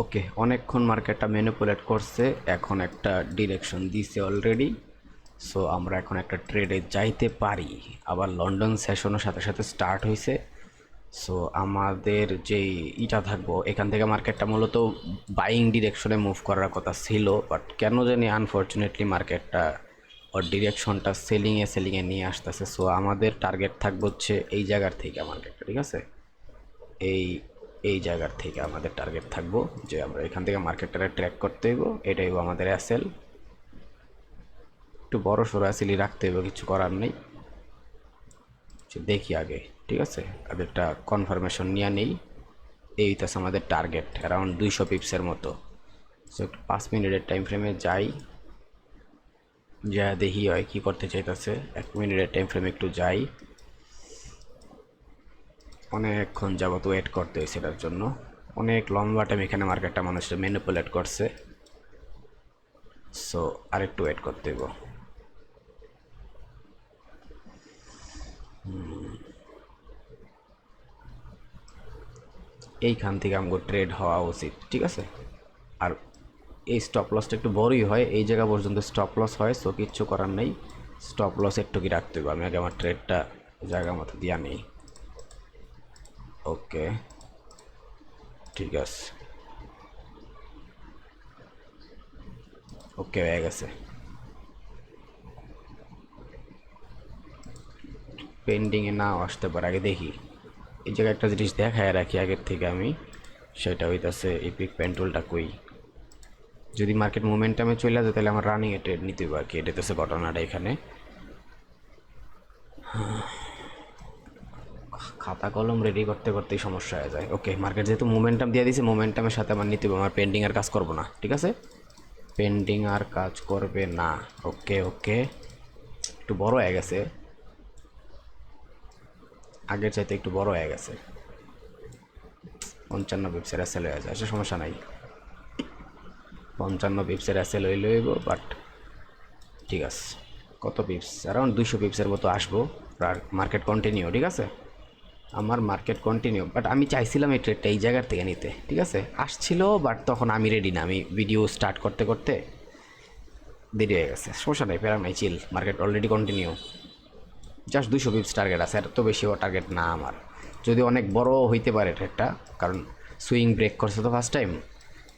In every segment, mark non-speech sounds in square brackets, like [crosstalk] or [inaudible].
ওকে, অনেকক্ষণ মার্কেটটা ম্যানিপুলেট করছে, এখন একটা ডিরেকশন দিছে অলরেডি সো আমরা এখন একটা ট্রেডে যাইতে পারি। আবার লন্ডন সেশনও সাথে সাথে স্টার্ট হয়েছে সো আমাদের যেই ইটা থাকব, এখান থেকে মার্কেটটা মূলত বাইং ডিরেকশনে মুভ করার কথা ছিল। বাট কেন জানি আনফর্চুনেটলি মার্কেটটা ওর ডিরেকশনটা সেলিংয়ে সেলিংয়ে নিয়ে আসতেছে। সো আমাদের টার্গেট থাকবে হচ্ছে এই জায়গার থেকে মার্কেটটা, ঠিক আছে? এই এই জায়গার থেকে আমাদের টার্গেট থাকব, যে আমরা এখান থেকে মার্কেটটাকে ট্র্যাক করতে হইব, এটাই আমাদের অ্যাসেল একটু বড় সড়ো অ্যাসেলই রাখতে হইব, কিছু করার নেই। দেখি আগে, ঠিক আছে? আগে একটা কনফার্মেশন নিয়ে নেই। এই হইতেছে আমাদের টার্গেট অ্যারাউন্ড দুইশো পিপসের মতো। সো একটু পাঁচ মিনিটের টাইম ফ্রেমে যাই। যা দেখি হয় কী করতে চাইতেছে, এক মিনিটের টাইম ফ্রেমে একটু যাই। অনেকক্ষণ যাবত ওয়েট করতে হয়েছে এটার জন্য। অনেক লম্বা টাইম এখানে মার্কেটটা মানুষটা ম্যানিপুলেট করছে। সো আরেকটু ওয়েট করতে হইব। এইখান থেকে আমাকে ট্রেড হওয়া উচিত, ঠিক আছে? আর এই স্টপ লসটা একটু বড়ই হয়, এই জায়গা পর্যন্ত স্টপ লস হয় সো কিচ্ছু করার নেই। স্টপ লস একটু কি রাখতে হবে আমি আগে আমার ট্রেডটা জায়গা মতো দিয়া নেই। ওকে, ঠিক আছে। ওকে, হয়ে গেছে। পেন্ডিংয়ে নাও আসতে পারে। আগে দেখি। এই জায়গায় একটা জিনিস দেখায় রাখি আগের থেকে আমি। সেটা হইতাছে এপিক পেন্টুলটা কই? যদি মার্কেট মোমেন্টামে চলে যায় তাহলে আমার রানিং ট্রেড নিতে হবে আর কি। ঘটনাটা এখানে। খাতা কলম রেডি করতে করতেই সমস্যা হয়ে যায়। ওকে মার্কেট যেহেতু মোমেন্টাম দিয়ে দিয়েছে মোমেন্টামের সাথে আমার নিতে হবে। আমার পেন্ডিং আর কাজ করব না, ঠিক আছে? পেন্ডিং আর কাজ করবে না। ওকে ওকে একটু বড় হয়ে গেছে। আগের চাইতে একটু বড় হয়ে গেছে। পঞ্চান্ন পিপসের অ্যাসেল হয়ে যায়, সে সমস্যা নাই। পঞ্চান্ন পিপসের অ্যাসেল হইলে হইব বাট ঠিক আছে। কত পিপস অ্যারাউন্ড দুইশো পিপসের মতো আসব। মার্কেট কন্টিনিউ ঠিক আছে? আমার মার্কেট কন্টিনিউ বাট আমি চাইছিলাম এই ট্রেডটা এই জায়গার থেকে নিতে, ঠিক আছে? আসছিল বাট তখন আমি রেডি না। আমি ভিডিও স্টার্ট করতে করতে দেরি হয়ে গেছে। সমস্যা নাই ফেরা নাই chill market already continue just দুশো পিপস টার্গেট আছে, এত বেশিও টার্গেট না আমার। যদি অনেক বড় হইতে পারে ট্রেডটা কারণ সুইং ব্রেক করছে তো ফার্স্ট টাইম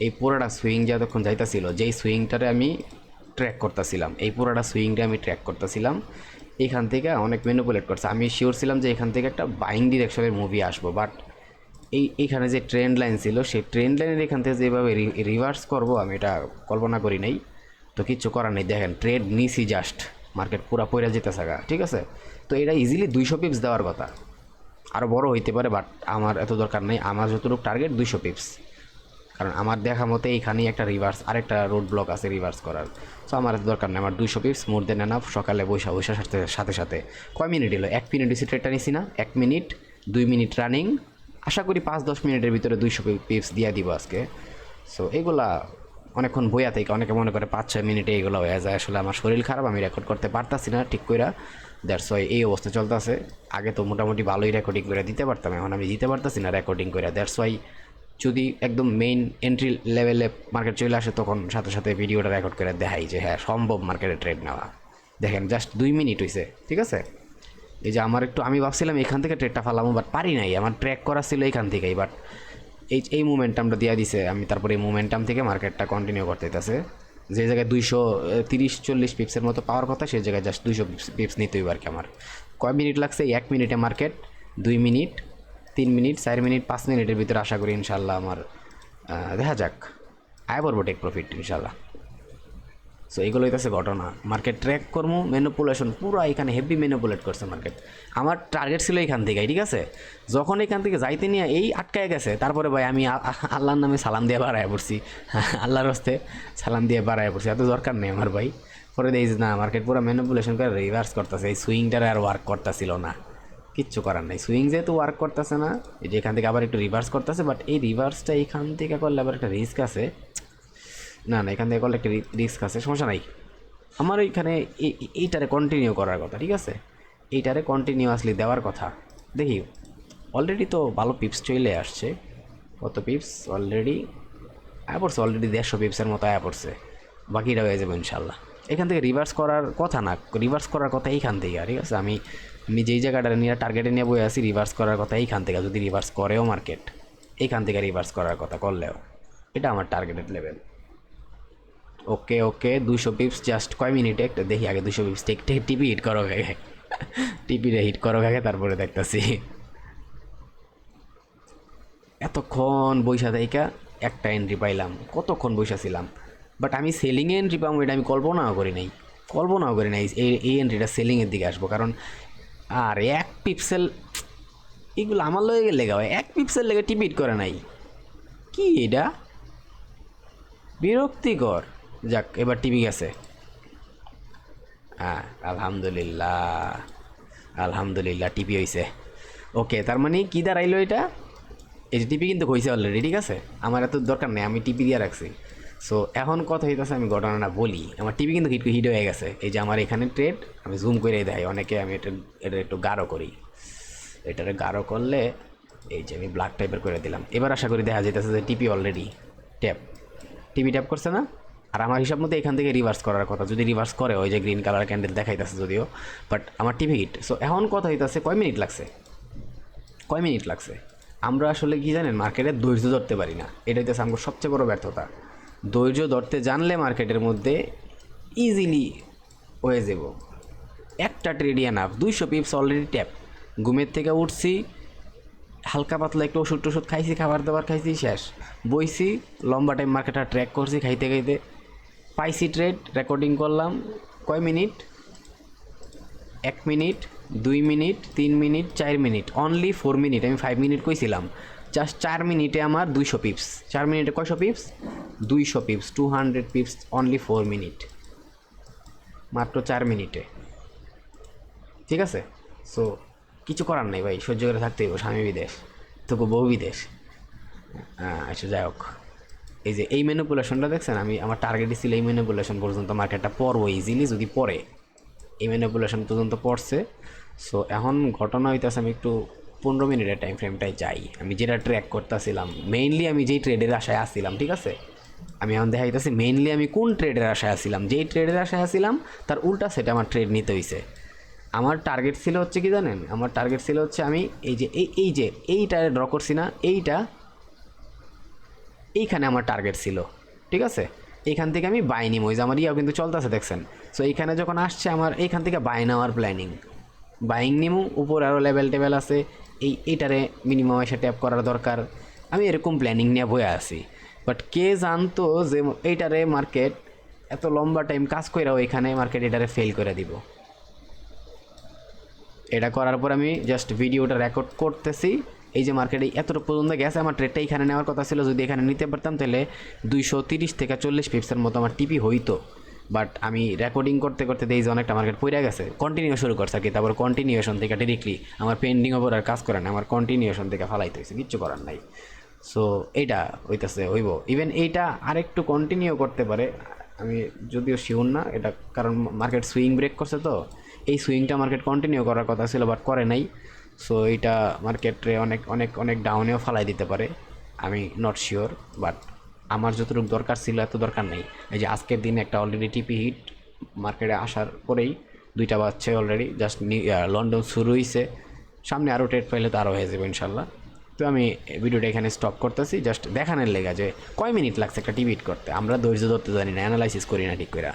এই পুরোটা সুইং যতক্ষণ যাইতাছিল, যেই সুইংটারে আমি ট্র্যাক করতেছিলাম, এই পুরোটা সুইংটা আমি ট্র্যাক করতেছিলাম। এখান থেকে অনেক ম্যানিপুলেট করছে। আমি শিওর ছিলাম যে এখান থেকে একটা বাইং ডিরেকশনের মুভি আসব বাট এই, এইখানে যে ট্রেন্ড লাইন ছিল, সেই ট্রেন্ড লাইনের এখান থেকে যেভাবে রিভার্স করব, আমি এটা কল্পনা করি নাই। তো কিচ্ছু করার নেই। দেখেন ট্রেড নিছি জাস্ট মার্কেট পুরা পয়রা যেতে থাকা ঠিক আছে? তো এটা ইজিলি দুইশো পিপস দেওয়ার কথা। আরও বড় হইতে পারে বাট আমার এত দরকার নেই। আমার যতটুকু টার্গেট দুইশো পিপস কারণ আমার দেখা মতে এইখানেই একটা রিভার্স আরেকটা রোড ব্লক আছে রিভার্স করার। সো আমার দরকার নেই, আমার দুইশো পিপস মোর দেন এনাফ সকালে বৈশা বৈশা সাথে সাথে সাথে। কয় মিনিট এলো? এক মিনিট ডিসি ট্রেডটা নিছি না, এক মিনিট দুই মিনিট রানিং আশা করি পাঁচ, দশ মিনিটের ভিতরে দুইশো পিপস দিয়ে দিব আজকে। সো এগুলা অনেকক্ষণ বইয়া থেকে অনেকে মনে করে পাঁচ, ছয় মিনিটে এগুলো হয়ে যায়। আসলে আমার শরীর খারাপ, আমি রেকর্ড করতে পারতাছি না ঠিক করে দ্যাটস ওয়াই এই অবস্থা চলতেছে। আগে তো মোটামুটি ভালোই রেকর্ডিং করে দিতে পারতাম, এখন আমি দিতে পারতাছি না রেকর্ডিং করে দ্যাটস ওয়াই যদি একদম মেইন এন্ট্রি লেভেলে মার্কেট চলে আসে, তখন সাথে সাথে ভিডিওটা রেকর্ড করে দেখাই যে হ্যাঁ সম্ভব মার্কেটে ট্রেড নেওয়া। দেখেন জাস্ট দুই মিনিট হয়েছে ঠিক আছে? এই যে আমার একটু, আমি ভাবছিলাম এখান থেকে ট্রেডটা ফালামো বাট পারি নাই। আমার ট্র্যাক করা ছিল এখান থেকেই বাট এই এই মুমেন্টামটা দিয়ে দিছে। আমি তারপরে এই মুমেন্টাম থেকে মার্কেটটা কন্টিনিউ করতে হইতেছে। যে জায়গায় দুইশো তিরিশ, চল্লিশ পিপসের মতো পাওয়ার কথা সেই জায়গায় জাস্ট দুইশো পিপস নিতে হইব আর কি আমার। কয় মিনিট লাগছে? এক মিনিটে মার্কেট দুই মিনিট তিন মিনিট, চার মিনিট, পাঁচ মিনিটের ভিতরে আশা করি ইনশাল্লাহ আমার দেখা যাক। আয় পড়ব টেক প্রফিট ইনশাল্লাহ সো এগুলো হইতেছে ঘটনা। মার্কেট ট্র্যাক করব ম্যানুপুলেশন পুরো এখানে হেভি ম্যানুপুলেট করছে মার্কেট আমার টার্গেট ছিল এখান থেকে ঠিক আছে? যখন এখান থেকে যাইতে নিয়ে এই আটকায় গেছে, তারপরে ভাই আমি আল্লাহর নামে সালাম দিয়ে বাড়ায় পড়ছি। [laughs] আল্লাহর হস্তে সালাম দিয়ে বাড়ায় পড়ছি। এত দরকার নেই আমার ভাই। পরে দেখি না মার্কেট পুরো ম্যানুপুলেশন করে রিভার্স করতেছে। এই সুইংটারে আর ওয়ার্ক করতেছিল না। কিচ্ছু করার নাই। সুইং যেহেতু ওয়ার্ক করতেছে না, এই যে এখান থেকে আবার একটু রিভার্স করতেছে বাট এই রিভার্সটা এখান থেকে করলে আবার একটা রিস্ক আছে। না না, এখান থেকে করলে একটা রিস্ক আছে, সমস্যা নাই। আমার এই- এইটারে কন্টিনিউ করার কথা, ঠিক আছে? এইটারে কন্টিনিউয়াসলি দেওয়ার কথা। দেখি অলরেডি তো ভালো পিপস চলে আসছে। কত পিপস অলরেডি আয়া পড়ছে অলরেডি দেড়শো পিপসের মতো আয়া পড়ছে। বাকিটা হয়ে যাবে ইনশাল্লাহ। এখান থেকে রিভার্স করার কথা না রিভার্স করার কথা এইখান থেকে, ঠিক আছে? আমি আমি যেই জায়গাটা নিয়ে টার্গেটে নিয়ে বয়ে আসি রিভার্স করার কথা এইখান থেকে, যদি রিভার্স করেও মার্কেট এইখান থেকে রিভার্স করার কথা করলেও, এটা আমার টার্গেটেড লেভেল ওকে ওকে দুশো পিপস জাস্ট কয় মিনিটে একটা দেখি আগে দুশো pips take take, TP hit করো আগে। টিপিটা হিট করো আগে, তারপরে দেখতেছি। এতক্ষণ বৈশা থেকে একটা এন্ট্রি পাইলাম, কতক্ষণ বৈশা ছিলাম? বাট আমি সেলিংয়ে এন্ট্রি পাবো, এটা আমি কল্পনাও করি নাই। কল্পনাও করি নাই এই এন্ট্রিটা সেলিংয়ের দিকে আসব। কারণ, আর এক পিপসেল এগুলো আমার লগে লেগা হয় এক পিপসেল লেগে টিপিট করে নাই। কি এটা? বিরক্তিকর। যাক, এবার টিভি গেছে। হ্যাঁ আলহামদুলিল্লাহ। আলহামদুলিল্লাহ টিপি হয়েছে ওকে, তার মানে কী দাঁড়াইলো এটা? এই টিপি কিন্তু হয়েছে অলরেডি ঠিক আছে? আমার এত দরকার নেই, আমি টিপি দিয়ে রাখছি। সো এখন কথা হইতেছে, আমি ঘটনাটা বলি। আমার টিভি কিন্তু হিট হিট হয়ে গেছে। এই যে আমার এখানে ট্রেড আমি জুম করে দেয় অনেকে আমি এটা এটা একটু গাঢ় করি। এটারে গাঢ় করলে, এই যে আমি ব্ল্যাক টাইপের করে দিলাম। এবার আশা করি দেখা যাইতেছে যে TP already tap TV tap করছে না? আর আমার হিসাব মতো এখান থেকে রিভার্স করার কথা। যদি রিভার্স করে, ওই যে গ্রিন কালার ক্যান্ডেল দেখাইতেছে যদিও। বাট আমার টিভি হিট সো এখন কথা হইতেছে, কয় মিনিট লাগছে? কয় মিনিট লাগছে? আমরা আসলে কি জানেন মার্কেটে ধৈর্য ধরতে পারি না। এটা হইতেছে আমার সবচেয়ে বড় ব্যর্থতা। ধৈর্য ধরতে জানলে মার্কেটের মধ্যে ইজিলি হয়ে যাব। একটা ট্রেডিয়া নাফ দুইশো পিপস অলরেডি ট্যাপ ঘুমের থেকে উঠছি, হালকা পাতলা একটু ওষুধ টষুধ খাইছি, খাবার দাবার খাইছি, শেষ। বইছি, লম্বা টাইম মার্কেটটা ট্র্যাক করছি খাইতে খাইতে। পাইছি ট্রেড রেকর্ডিং করলাম। কয় মিনিট? এক মিনিট, দুই মিনিট, তিন মিনিট, চার মিনিট। অনলি ফোর মিনিট আমি ফাইভ মিনিট কইছিলাম। জাস্ট চার মিনিটে আমার দুইশো পিপস চার মিনিটে কয়শো পিপস দুইশো pips two hundred pips only four minute মাত্র চার মিনিটে। ঠিক আছে? সো কিছু করার নেই ভাই, সহ্য করে থাকতেই হবে, স্বামী বিদেশ। তোকে বউ বিদেশ। আচ্ছা যাই হোক। এই যে, এই ম্যানিপুলেশনটা দেখছেন? আমি, আমার টার্গেটই ছিল এই ম্যানিপুলেশন পর্যন্ত মার্কেটটা পড়ব ইজিলি যদি পড়ে। এই ম্যানিপুলেশন পর্যন্ত পড়ছে। সো এখন ঘটনা হইতেছে আমি একটু পনেরো মিনিটের টাইম ফ্রেমটায় যাই। আমি যেটা ট্র্যাক করতেছিলাম মেইনলি আমি যেই ট্রেডের আশায় আসছিলাম ঠিক আছে? আমি এখন দেখাইতেছি মেইনলি আমি কোন ট্রেডের আশায় আসছিলাম যেই ট্রেডের আশায় আসছিলাম তার উল্টা সেটা আমার ট্রেড নিতে হয়েছে আমার টার্গেট ছিল হচ্ছে কি জানেন? আমার টার্গেট ছিল হচ্ছে আমি এই যে, এই এই যে, এইটা ড্র করছি না, এইটা এইখানে আমার টার্গেট ছিল, ঠিক আছে? এইখান থেকে আমি বাই নিম ওই যে আমার ইয়াও কিন্তু চলতেছে, দেখছেন? সো এইখানে যখন আসছে আমার, এইখান থেকে বাই নেওয়ার প্ল্যানিং বাইং নিমু, উপর আরও লেভেল টেবেল আছে এই এইটারে মিনিমাম এসে ট্যাপ করার দরকার। আমি এরকম প্ল্যানিং নিয়ে বয়ে আছি। বাট কে জানতো যে এইটারে মার্কেট এত লম্বা টাইম কাজ কইরাও এখানে মার্কেট এটারে ফেল করে দিব। এটা করার পর আমি জাস্ট ভিডিওটা রেকর্ড করতেছি। এই যে মার্কেটে এতটুকু পর্যন্ত গেছে, আমার ট্রেডটা এখানে নেওয়ার কথা ছিল। যদি এখানে নিতে পারতাম, তাহলে দুইশো তিরিশ থেকে চল্লিশ পিপসের মতো আমার টিপি হইতো। বাট আমি রেকর্ডিং করতে করতে দেখি যে অনেকটা মার্কেট পড়ে গেছে। কন্টিনিউ শুরু করছে আর কি। তারপর কন্টিনিউশন থেকে ডিরেক্টলি আমার পেন্ডিং ওপর আর কাজ করে না। আমার কন্টিনিউশন থেকে ফালাইতে হয়েছে কিচ্ছু করার নাই। সো এইটা হইতেছে, হইব। ইভেন এইটা আরেকটু কন্টিনিউ করতে পারে। আমি যদিও শিওর না, এটা কারণ মার্কেট সুইং ব্রেক করছে তো। এই সুইংটা মার্কেট কন্টিনিউ করার কথা ছিল বাট করে নাই। সো এইটা মার্কেটে অনেক অনেক অনেক ডাউনেও ফালাই দিতে পারে। আমি নট শিওর বাট আমার যতটুকু দরকার ছিল এত দরকার নেই। এই যে আজকের দিনে একটা অলরেডি টিপি হিট মার্কেটে আসার পরেই দুইটা বাজছে অলরেডি জাস্ট লন্ডন শুরু হয়েছে সামনে আরও ট্রেড পাইলে তো আরও হয়ে যাবে ইনশাল্লাহ। তো আমি ভিডিওটা এখানে স্টপ করতেছি জাস্ট দেখানোর লেগা যে কয় মিনিট লাগছে একটা টিভি হিট করতে? আমরা ধৈর্য ধরতে জানি না অ্যানালাইসিস করি না ঠিক করে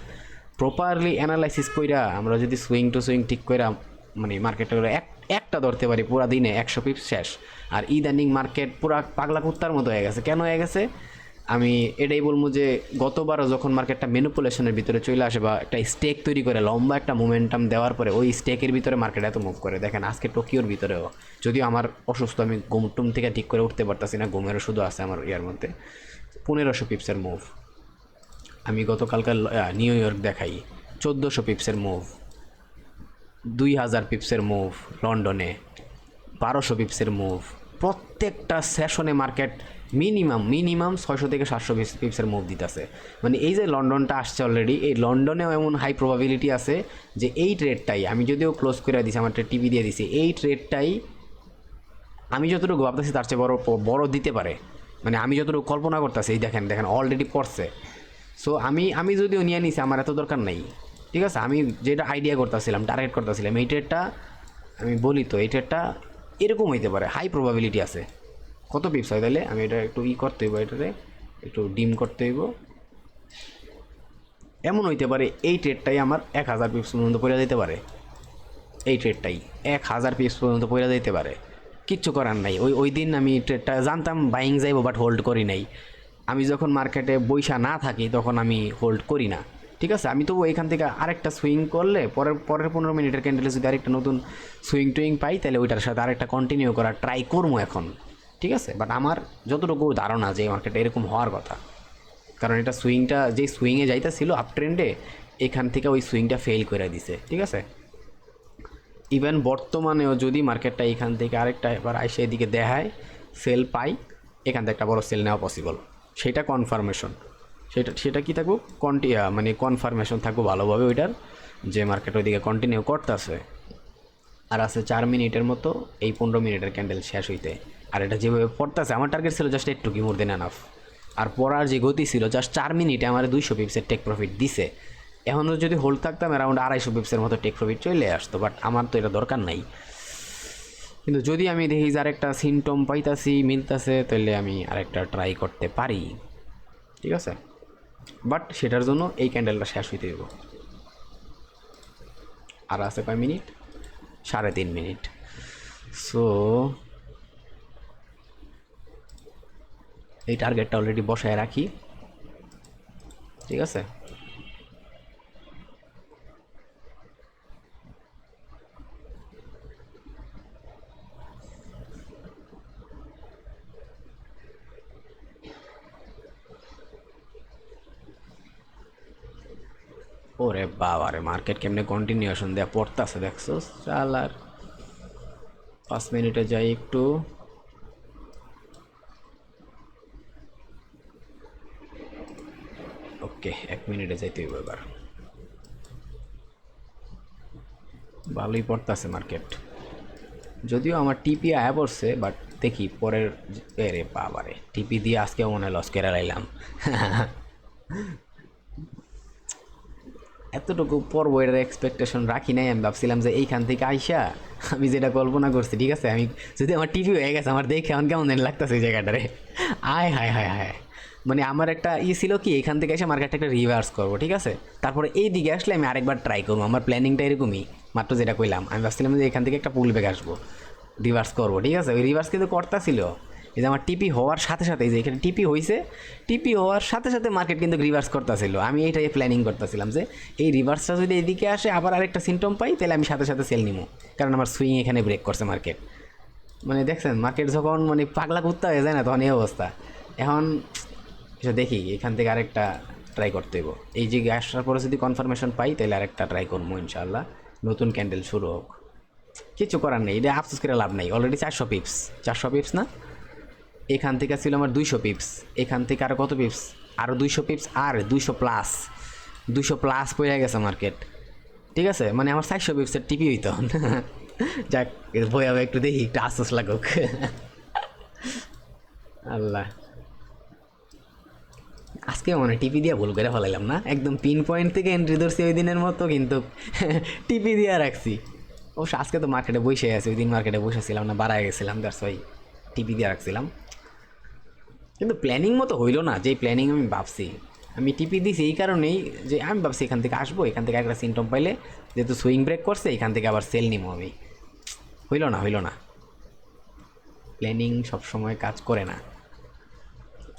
প্রপারলি অ্যানালাইসিস কইরা আমরা যদি সুইং টু সুইং ঠিক কইরা মানে মার্কেটে এক একটা ধরতে পারি, পুরা দিনে একশো পিপ শেষ। আর ইদানিং মার্কেট পুরা পাগলা কুত্তার মতো হয়ে গেছে। কেন হয়ে গেছে? আমি এটাই বলব যে গতবারও যখন মার্কেটটা মেনুপুলেশনের ভিতরে চলে আসে বা একটা স্টেক তৈরি করে, লম্বা একটা মোমেন্টাম দেওয়ার পরে ওই স্টেকের ভিতরে মার্কেট এত মুভ করে। দেখেন আজকে টোকিওর ভিতরেও, যদিও আমার অসুস্থ, আমি টুম থেকে ঠিক করে উঠতে পারতাছি না, ঘুমেরও শুধু আছে আমার ইয়ার মধ্যে। পনেরোশো পিপসের মুভ আমি গতকালকার নিউ ইয়র্ক দেখাই, চোদ্দোশো পিপসের মুভ দুই হাজার পিপসের মুভ লন্ডনে বারোশো পিপসের মুভ প্রত্যেকটা সেশনে মার্কেট মিনিমাম মিনিমাম ছয়শো থেকে সাতশো পিপসের মুভ দিতেছে। মানে এই যে লন্ডনটা আসছে অলরেডি এই লন্ডনেও এমন হাই প্রবাবিলিটি আছে যে এই ট্রেডটাই আমি যদিও ক্লোজ করে দিছি, আমার টিভি দিয়ে দিছি, এই ট্রেডটাই আমি যতটুকু ভাবতেছি তার চেয়ে বড় বড় দিতে পারে। মানে আমি যতটুকু কল্পনা করতেছি, এই দেখেন দেখেন অলরেডি পড়ছে। সো আমি আমি যদিও নিয়ে নিছি, আমার এত দরকার নেই। ঠিক আছে? আমি যেটা আইডিয়া করতেছিলাম টার্গেট করতেছিলাম, এই ট্রেডটা আমি বলি তো, এই ট্রেডটা এরকম হইতে পারে হাই প্রবাবিলিটি আছে। কত পিপস হয় তাহলে? আমি এটা একটু ই করতে হইব এটাতে। একটু ডিম করতে হইব। এমন হইতে পারে এই ট্রেডটাই আমার এক হাজার পিপস পর্যন্ত পড়ে যেতে পারে। এই ট্রেডটাই এক হাজার পিস পর্যন্ত পড়ে যেতে পারে। কিচ্ছু করার নাই। ওই ওই দিন আমি ট্রেডটা জানতাম, বাইং যাইবো বাট হোল্ড করি নাই। আমি যখন মার্কেটে বৈশা না থাকি, তখন আমি হোল্ড করি না। ঠিক আছে? আমি তবু এখান থেকে আরেকটা সুইং করলে, পরের পরের পনেরো মিনিটের ক্যান্ডেলে যদি আরেকটা নতুন সুইং টুইং পাই, তাহলে ওইটার সাথে আরেকটা কন্টিনিউ করা ট্রাই করব এখন। ঠিক আছে? বাট আমার যতটুকু ধারণা যে মার্কেটে এরকম হওয়ার কথা, কারণ এটা সুইংটা যেই সুইংয়ে যাইতেছিল আপ ট্রেন্ডে এখান থেকে ওই সুইংটা ফেল করে দিছে, ঠিক আছে? ইভেন বর্তমানেও যদি মার্কেটটা এখান থেকে আরেকটা এবার আইসে এদিকে দেখায় সেল পাই, এখান থেকে একটা বড় সেল নেওয়া পসিবল সেটা কনফার্মেশন সেটা সেটা কি থাকব? কন্টি মানে কনফার্মেশন থাকব ভালোভাবে ওইটার, যে মার্কেট ওইদিকে কন্টিনিউ করতেছে। আর আছে চার মিনিটের মতো, এই পনেরো মিনিটের ক্যান্ডেল শেষ হইতে। আর এটা যেভাবে পড়তেছে, আমার টার্গেট ছিল জাস্ট একটু কি মোর দেন এনাফ আর পড়ার যে গতি ছিল জাস্ট চার মিনিটে আমার দুইশো পিপসের টেক প্রফিট দিছে। এখনও যদি হোল্ড থাকতাম অ্যারাউন্ড আড়াইশো পিপসের মতো টেক প্রফিট চলে আসতো বাট আমার তো এটা দরকার নাই। কিন্তু যদি আমি দেখি যে আরেকটা সিমটম পাইতাছি, মিলতাছে, তাহলে আমি আরেকটা ট্রাই করতে পারি। ঠিক আছে? বাট সেটার জন্য এই ক্যান্ডেলটা শেষ হইতে দেবো আর আছে কয় মিনিট সাড়ে তিন মিনিট সো এই টার্গেটটা অলরেডি বসায় রাখি। ঠিক আছে? ওরে বাবা রে মার্কেট কেমনে কন্টিনিউশন দেয়া পড়তাছে দেখছ? চাল আর পাঁচ মিনিটে যাই একটু। ওকে, এক মিনিটে যাইতে হইব এবার। ভালোই পড়তাছে মার্কেট। যদিও আমার টিপি আয়া পড়ছে বাট দেখি পরের এরে বাবারে, টিপি দিয়ে আজকে মনে লস করে লাইলাম। এতটুকু পর্ব এটার এক্সপেকটেশন রাখি নাই, আমি ভাবছিলাম যে এইখান থেকে আইসা আমি যেটা কল্পনা করছি, ঠিক আছে? আমি যদি আমার টিভি হয়ে গেছে, আমার দেখে এখন কেমন লাগতেছে এই জায়গাটারে। আয়, হায় হায় হায়। মানে আমার একটা ই ছিল কি, এখান থেকে এসে মার্কেটটা একটা রিভার্স করব, ঠিক আছে? তারপরে এই দিকে আসলে আমি আরেকবার ট্রাই করব। আমার প্ল্যানিংটা এরকমই, মাত্র যেটা কইলাম। আমি ভাবছিলাম যে এখান থেকে একটা পুল ব্যাগ আসব রিভার্স করব, ঠিক আছে? ওই রিভার্স কিন্তু করতা ছিল। এই যে আমার টিপি হওয়ার সাথে সাথে যে এখানে টিপি হয়েছে টিপি হওয়ার সাথে সাথে মার্কেট কিন্তু রিভার্স করতেছিল আমি এইটাই প্ল্যানিং করতেছিলাম যে, এই রিভার্সটা যদি এদিকে আসে, আবার আরেকটা সিমটম পাই, তাহলে আমি সাথে সাথে সেল নিবো কারণ আমার সুইং এখানে ব্রেক করছে মার্কেট মানে দেখছেন মার্কেট যখন মানে পাগলা কুত্তা হয়ে যায় না তখন এই অবস্থা। এখন এটা দেখি এখান থেকে আরেকটা ট্রাই করতে হইব। এই যে আসার পরে যদি কনফার্মেশন পাই, তাহলে আরেকটা ট্রাই করব ইনশাল্লাহ নতুন ক্যান্ডেল শুরু হোক। কিছু করার নেই, এটা আফসোস করে লাভ নেই। অলরেডি চারশো পিপস চারশো পিপস না? এখান থেকে ছিল আমার দুইশো পিপস এখান থেকে আরও কত পিপস আরও দুইশো পিপস আর দুইশো প্লাস দুইশো প্লাস পড়ে গেছে মার্কেট ঠিক আছে? মানে আমার চারশো পিপসের টিপি হইতো। [laughs] যাক বই একটু দেখি, একটু আশ্বাস লাগুক। [laughs] আল্লাহ। আজকে মানে টিপি দিয়ে ভুল করে ফেলাইলাম না? একদম পিন পয়েন্ট থেকে এন্ট্রি ধরছি ওই দিনের মতো, কিন্তু [laughs] টিপি দিয়ে রাখছি। অবশ্য আজকে তো মার্কেটে বসে আছি, ওই দিন মার্কেটে বসেছিলাম না, বাড়ায় গেছিলাম দ্যাটস ওয়াই টিপি দিয়ে রাখছিলাম। কিন্তু প্ল্যানিং মতো হইল না যে প্ল্যানিং আমি ভাবছি। আমি টিপি দিছি এই কারণেই যে আমি ভাবছি এখান থেকে আসব, এখান থেকে একটা সিমটম পাইলে যেহেতু সুইং ব্রেক করছে, এখান থেকে আবার সেল নিবো আমি। হইল না হইল না। প্ল্যানিং সবসময় কাজ করে না।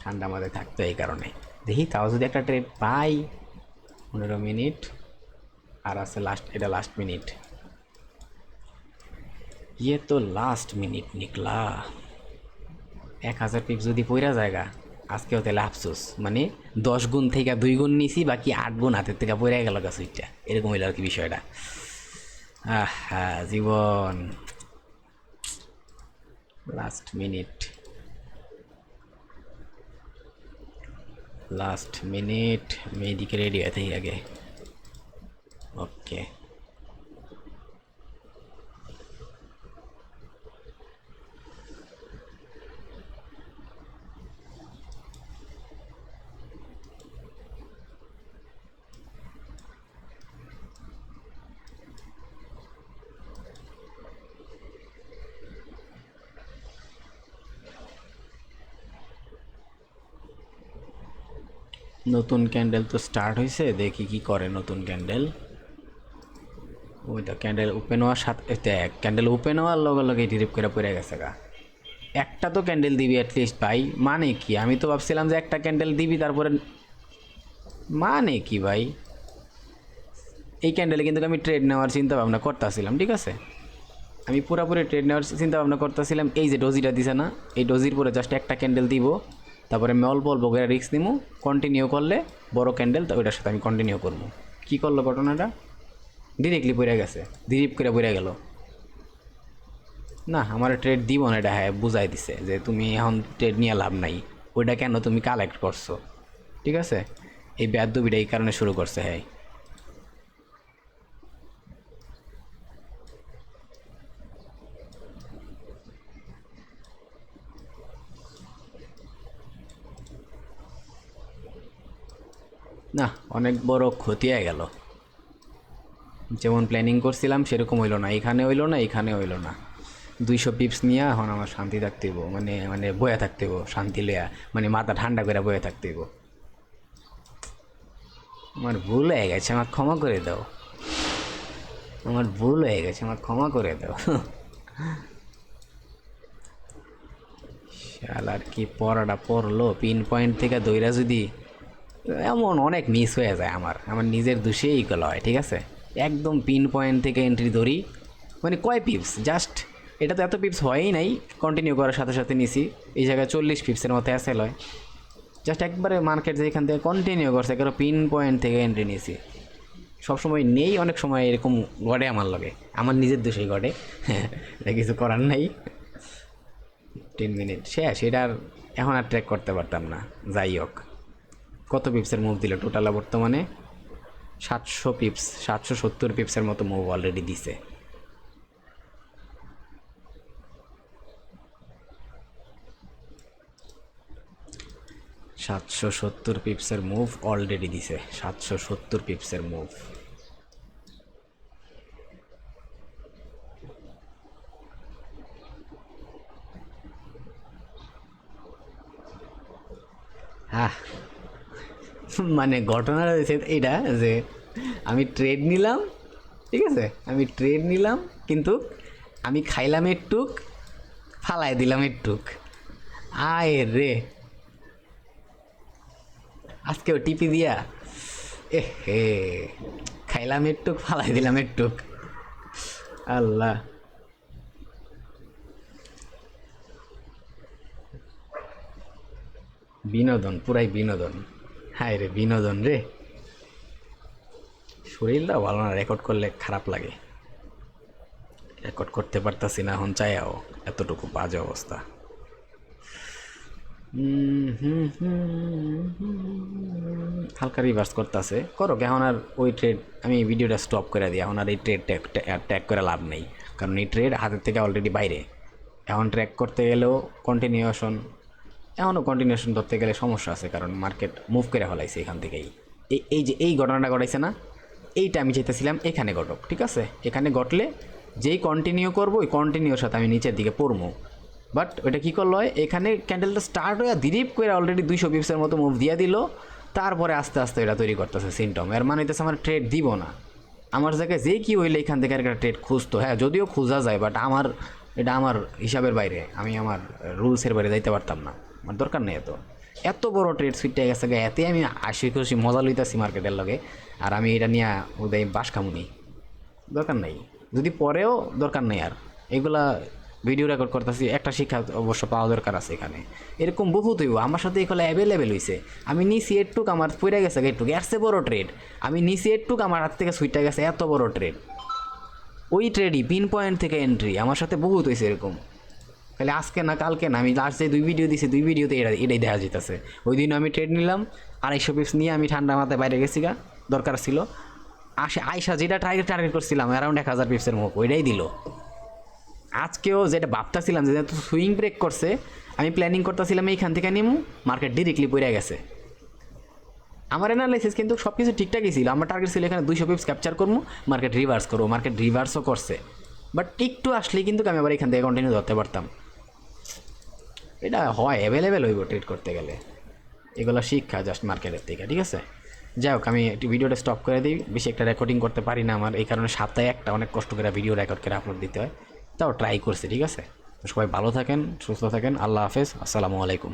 ঠান্ডা মাথায় থাকতো এই কারণে। দেখি, তাও যদি একটা ট্রেড পাই, পনেরো মিনিট, আর আছে লাস্ট এটা লাস্ট মিনিট ইয়ে তো লাস্ট মিনিট নিকলা। এক হাজার পিপ যদি পইরা জায়গা, আজকেও তাহলে আফসোস। মানে দশ গুণ থেকে দুই গুণ নিছি, বাকি আট গুণ হাতের থেকে পইরা গেল গা সুইটটা এরকম হইল আর কি বিষয়টা। আহা, জীবন। লাস্ট মিনিট লাস্ট মিনিট আমি এদিকে রেডি হয়ে থাকি আগে ওকে নতুন ক্যান্ডেল তো স্টার্ট হয়েছে দেখি কি করে নতুন ক্যান্ডেল ওই তো ক্যান্ডেল ওপেন হওয়ার সাথে দেখ ক্যান্ডেল ওপেন হওয়ার লগে লগে ডিরিপ করে পড়ে গেছে গা। একটা তো ক্যান্ডেল দিবি অ্যাটলিস্ট ভাই মানে কি? আমি তো ভাবছিলাম যে একটা ক্যান্ডেল দিবি, তারপরে মানে কি ভাই? এই ক্যান্ডেলে কিন্তু আমি ট্রেড নেওয়ার চিন্তা ভাবনা করতেছিলাম, ঠিক আছে? আমি পুরোপুরি ট্রেড নেওয়ার চিন্তা ভাবনা করতেছিলাম, এই যে ডোজিটা দিছে না, এই ডোজির পরে জাস্ট একটা ক্যান্ডেল দিব। তারপরে অল্প অল্প করে রিক্স নিবো কন্টিনিউ করলে বড় ক্যান্ডেল তো ওইটার সাথে আমি কন্টিনিউ করব কি করল ঘটনাটা? ডিরেক্টলি পড়ে গেছে ডিরিপ করে পড়ে গেল। না, আমার ট্রেড দিব না এটা হ্যাঁ বুঝাই দিছে যে তুমি এখন ট্রেড নিয়ে লাভ নাই, ওইটা কেন তুমি কালেক্ট করছ? ঠিক আছে? এই ব্যাধবিটা এই কারণে শুরু করছে হ্যাঁ। না, অনেক বড় ক্ষতি হয়ে গেল। যেমন প্ল্যানিং করছিলাম, সেরকম হইল না। এখানে হইল না, এখানে হইল না। দুইশো পিপস নিয়ে এখন আমার শান্তি থাকতে হইব। মানে মানে বয়ে থাকতে হইব, শান্তি লইয়া। মানে মাথা ঠান্ডা করে বয়ে থাকতে হইব। আমার ভুল হয়ে গেছে আমার ক্ষমা করে দাও। আমার ভুল হয়ে গেছে আমার ক্ষমা করে দাও। শালার কি পড়াটা পড়ল? পিন পয়েন্ট থেকে দইরা যদি এমন অনেক মিস হয়ে যায় আমার। আমার নিজের দোষেই এগুলো হয়, ঠিক আছে? একদম পিন পয়েন্ট থেকে এন্ট্রি ধরি। মানে কয় পিপস জাস্ট এটা তো এত পিপস হয়ই নাই কন্টিনিউ করার সাথে সাথে নিছি। এই জায়গায় চল্লিশ পিপসের মতো অ্যাসেল হয়। জাস্ট একবারে মার্কেট যেখান থেকে কন্টিনিউ করছে কারও পিন পয়েন্ট থেকে এন্ট্রি নিয়েছি সবসময় নেই, অনেক সময় এরকম ঘটে আমার লগে। আমার নিজের দোষেই ঘটে [laughs] এটা কিছু করার নাই। টেন মিনিট শেষ, এটা এখন আর ট্র্যাক করতে পারতাম না। যাই হোক। কত পিপসের মুভ দিল? টোটাল বর্তমানে সাতশো পিপস সাতশো সত্তর পিপসের মতো মুভ অলরেডি দিছে। সাতশো সত্তর পিপসের মুভ অলরেডি দিছে। সাতশো সত্তর পিপসের মুভ হ্যাঁ [laughs] মানে ঘটনাটা হয়েছে এটা যে আমি ট্রেড নিলাম, ঠিক আছে? আমি ট্রেড নিলাম, কিন্তু আমি খাইলাম একটুক ফালাই দিলাম একটুক। আয় রে। আজকেও টিপি দিয়া। এ হে, খাইলাম একটুক ফালাই দিলাম একটুক। আল্লাহ। বিনোদন, পুরাই বিনোদন। হায় রে বিনোদন রে। শরীরটা ভালো না রেকর্ড করলে খারাপ লাগে। রেকর্ড করতে পারতাছি না, এখন চাইও এতটুকু বাজে অবস্থা। হালকা রিভার্স করতেছে। করো এখন আর ওই ট্রেড আমি ভিডিওটা স্টপ করে দিই, এখন আর এই ট্রেড ট্যাগ ট্যাগ করে লাভ নেই। কারণ এই ট্রেড হাতের থেকে অলরেডি বাইরে। এখন ট্র্যাক করতে গেলেও কন্টিনিউশন এখনও কন্টিনিউশন ধরতে গেলে সমস্যা আছে, কারণ মার্কেট মুভ করে ফেলাইছে এখান থেকেই। এই যে, এই ঘটনাটা ঘটাইছে না, এইটা আমি চাইতেছিলাম এখানে ঘটক, ঠিক আছে? এখানে ঘটলে যেই কন্টিনিউ করব, ওই কন্টিনিউর সাথে আমি নিচের দিকে পড়ব বাট ওইটা কী করল হয় এখানে ক্যান্ডেলটা স্টার্ট হয়ে দিরিপ করে অলরেডি দুইশো পিপসের মতো মুভ দিয়ে দিল, তারপরে আস্তে আস্তে এটা তৈরি করতেছে সিমটম এর মানে হইতেছে আমার ট্রেড দিব না। আমার জায়গায় যে কি হইলে এখান থেকে একটা ট্রেড খুঁজতো। হ্যাঁ যদিও খোঁজা যায় বাট আমার, এটা আমার হিসাবের বাইরে, আমি আমার রুলসের বাইরে যাইতে পারতাম না। আমার দরকার নেই এত। এত বড় ট্রেড সুইটটা গেছে গা, এতে আমি আশি খুশি মজা লইতাছি মার্কেটের লগে। আর আমি এটা নিয়ে ওদের বাস খামুনি। দরকার নেই। যদি পরেও দরকার নেই আর। এগুলা ভিডিও রেকর্ড করতেছি একটা শিক্ষা অবশ্য পাওয়া দরকার আছে এখানে। এরকম বহুত হইব আমার সাথে এগুলো অ্যাভেলেবেল হয়েছে আমি নিচি এরটুক আমার পড়ে গেছে এরটুক এর চেয়ে বড় ট্রেড আমি নিচি এরটুক আমার হাত থেকে সুইটটা গেছে এত বড় ট্রেড ওই ট্রেডই পিন পয়েন্ট থেকে এন্ট্রি আমার সাথে বহুত হয়েছে এরকম। খালি আজকে না কালকে না? আমি লাস্ট যে দুই ভিডিও দিছি, দুই ভিডিওতে এটা, এটাই দেখা যেতেছে ওই দিন আমি ট্রেড নিলাম, আড়াইশো পিস নিয়ে আমি ঠান্ডা মাথায় বাইরে গেছি গা, দরকার ছিল। আসে আয়সা যেটা টার্গেট টার্গেট করছিলাম অ্যারাউন্ড এক হাজার পিপসের মুখ, ওইটাই দিল। আজকেও যেটা ভাবতেছিলাম, যে যেহেতু সুইং ব্রেক করছে, আমি প্ল্যানিং করতেছিলাম এইখান থেকে নিমু মার্কেট ডিরেক্টলি পড়ে গেছে। আমার অ্যানালাইসিস কিন্তু সব কিছু ঠিকঠাকই ছিল। আমার টার্গেট ছিল এখানে দুইশো পিপস ক্যাপচার করব মার্কেট রিভার্স করব মার্কেট রিভার্সও করছে। বাট একটু আসলেই কিন্তু আমি আবার এখান থেকে কন্টিনিউ ধরতে পারতাম। এটা হয় অ্যাভেলেবেল হইব ট্রেড করতে গেলে। এগুলো শিক্ষা জাস্ট মার্কেটের থেকে, ঠিক আছে? যাই হোক, আমি একটি ভিডিওটা স্টপ করে দিই। বেশি একটা রেকর্ডিং করতে পারি না আমার, এই কারণে সপ্তাহে একটা অনেক কষ্ট করে ভিডিও রেকর্ড করে আপলোড দিতে হয়। তাও ট্রাই করছি, ঠিক আছে? সবাই ভালো থাকেন, সুস্থ থাকেন, আল্লাহ হাফেজ, আসসালামু আলাইকুম।